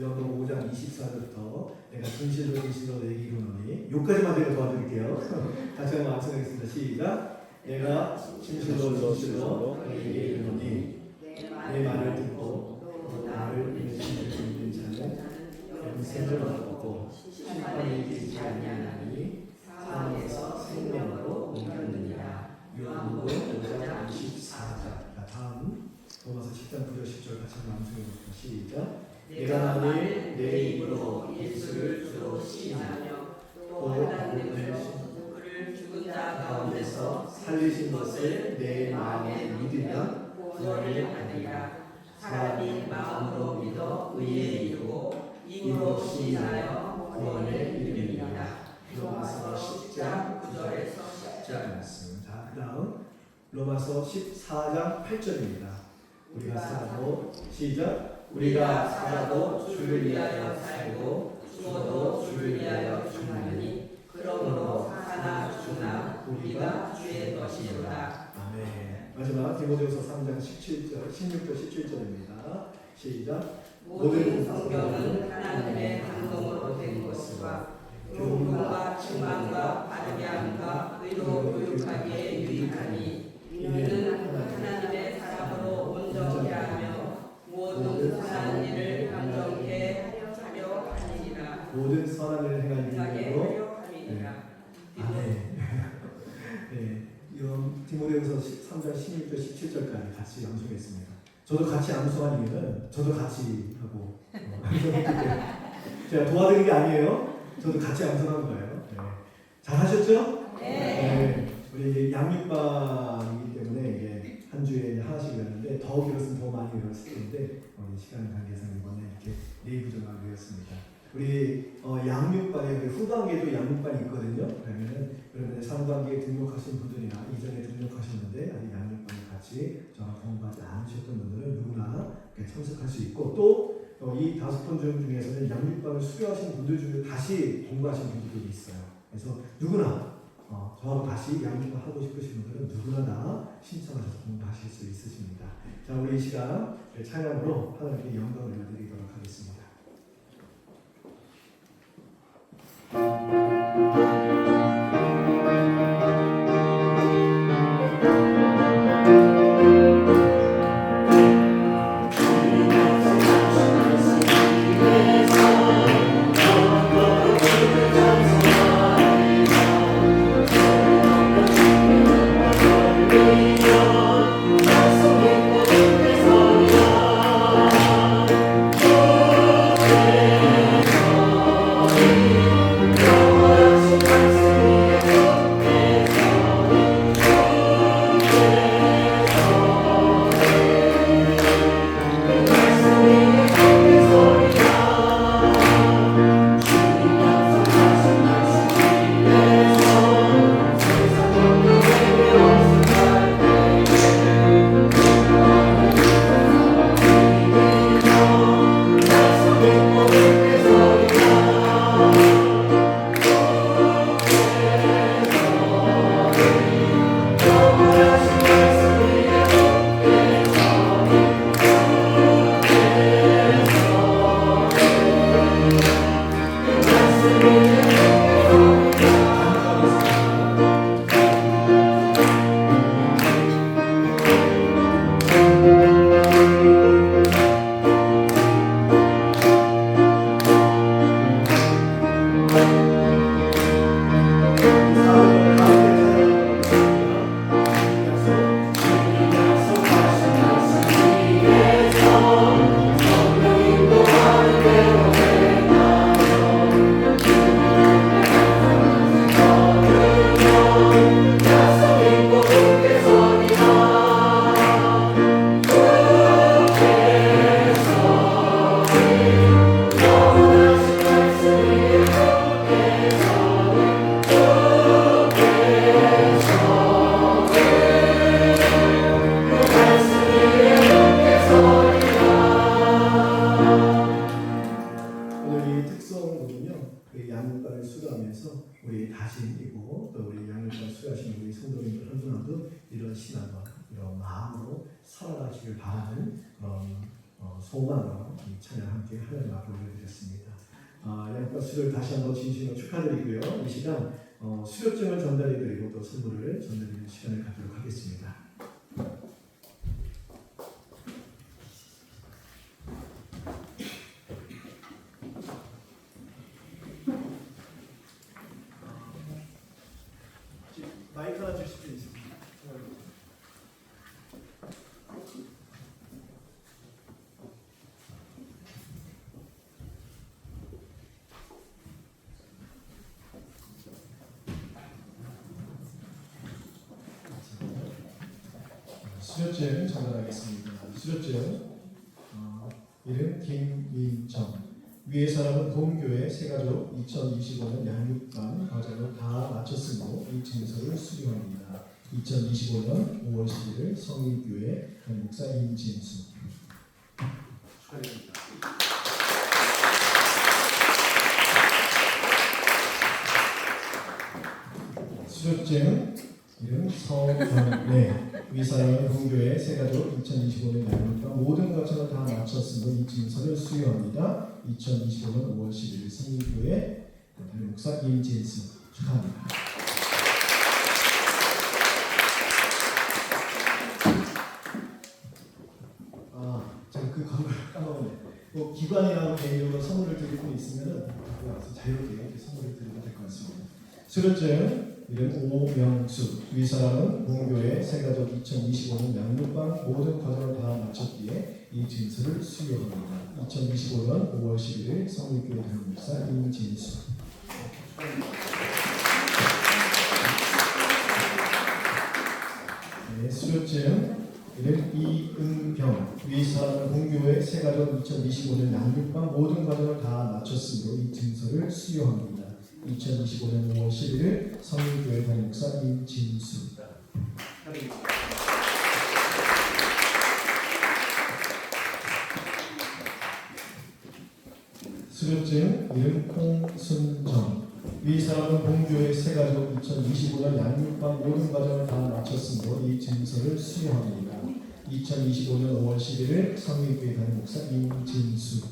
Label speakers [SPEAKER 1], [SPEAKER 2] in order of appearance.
[SPEAKER 1] 요한복음 5장 24절부터 내가 진실로 진실로 내게 이루노니 요까지만 제가 도와드릴게요. 다시 한번 암송하겠습니다. 시작. 내가 진실로 진실로 내게 이루노니 내 말을 듣고 또 나를 믿는 자는 영생을 얻고 심판이 있지 아니하나니 사망에서 생명으로 옮겼느니라. 요한복음 5장 24절. 자, 다음 로마서 10장 9절 10절 같이 한번 암송해 봅시다. 시작. 내가 만일 내 입으로 예수를 주로 시인하며 또 하나님의 그를 죽은 자 가운데서 살리신 것을 내 마음에 믿으면 구원을 받으리라. 사람이 마음으로 믿어 의에 이르고 입으로 시인하여 구원에 이르리라. 로마서 10장 9절에서 10절 말씀. 자, 그다음 로마서 14장 8절입니다. 우리가 살아도 시작. 우리가 살아도 주를 위하여 살고 죽어도 주를 위하여 죽나니 그러므로 사나 죽나 우리가 주의 것이로다. 아멘. 마지막 디모데후서 3장 17절, 16절, 17절입니다. 시작.
[SPEAKER 2] 모든 성경은 하나님의 감동으로 된 것과 교훈과 바르게 함과 의로 교육하기에 유익하니 이는 하나님
[SPEAKER 1] 행하는
[SPEAKER 2] 하게
[SPEAKER 1] 이유로
[SPEAKER 2] 하려 함이니라
[SPEAKER 1] 아멘. 네, 이런 디모데후서 3장 16절 17절까지 같이 암송했습니다. 저도 같이 암송한 이유는 저도 같이 하고 어, 제가 도와드린 게 아니에요. 저도 같이 암송한 거예요. 네. 잘 하셨죠? 네. 우리 이게 양육반이기 때문에 이게 한 주에 하나씩 외웠는데 더 길었으면 더 많이 외웠을 텐데 시간 관계상 이번에 이렇게 네이부정하게 외웠습니다. 우리 어, 양육반에 그 후반기에도 양육반이 있거든요. 그러면은 여러분들 3단계에 등록하신 분들이나 이전에 등록하셨는데 아직 양육반에 같이 저랑 공부하지 않으셨던 분들은 누구나 참석할 수 있고 또 어, 이 다섯 번중 중에서는 양육반을 수료하신 분들 중에 다시 공부하신 분들도 있어요. 그래서 누구나 어, 저하고 다시 양육반 하고 싶으신 분들은 누구나 다 신청하셔서 공부하실 수 있으십니다. 자, 우리 이 시간 찬양으로 하나님께 영광을 드리도록 하겠습니다. 우리 다신이고 또 우리 양육반 수료하신 우리 성도님들 한 분한도 이런 신앙과 이런 마음으로 살아가시길 바라는 그런 어, 소망으로 이 찬양 함께 하늘 앞에 올려드렸습니다. 아, 양껏 수를 다시 한번 진심으로 축하드리고요. 이 시간 어, 수료증을 전달해드리고 또 선물을 전달해드리는 시간을 갖도록 하겠습니다. 마이크 하나 주실 수 있습니다. 수료증 전달하겠습니다. 수료증 어, 이름 김민정 위의 사람은 본교회 새가족 2025년 양육반 마쳤으므로 이 증서를 수료합니다. 2025년 5월 11일 성일교회 목사 임진수 축하드립니다. 수료증 이름 서경래 위사람은 본교회 새가족 2025년 양육반 모든 과정을 다 마쳤으므로 이 증서를 수료합니다. 2025년 5월 11일 성일교회 목사 임진수 축하합니다. 아, 제가 그 광고를 까먹었네. 뭐 기관이나 개인적으로 선물을 드릴 분 있으면은 앞에 와서 자유롭게 이렇게 선물을 드리면 될 것 같습니다. 수료증 이름 오명수 위 사람은 본교회 새가족 2025년 양육반 모든 과정을 다 마쳤기에 이 진서를 수료합니다. 2025년 5월 11일 성립교회 담임목사 임진수 이름 이은병 위사람은 본교회 새가족 2025년 양육반 모든 과정을 다 마쳤으므로 이 증서를 수료합니다. 2025년 5월 11일 성일교회 담임목사 임진수 수료증 이름 홍순정 위 사람은 본교회 새가족 2025년 양육반 모든 과정을 다 마쳤으므로 이 증서를 수료합니다. 2025년 5월 11일 성일교회 담임목사 임진수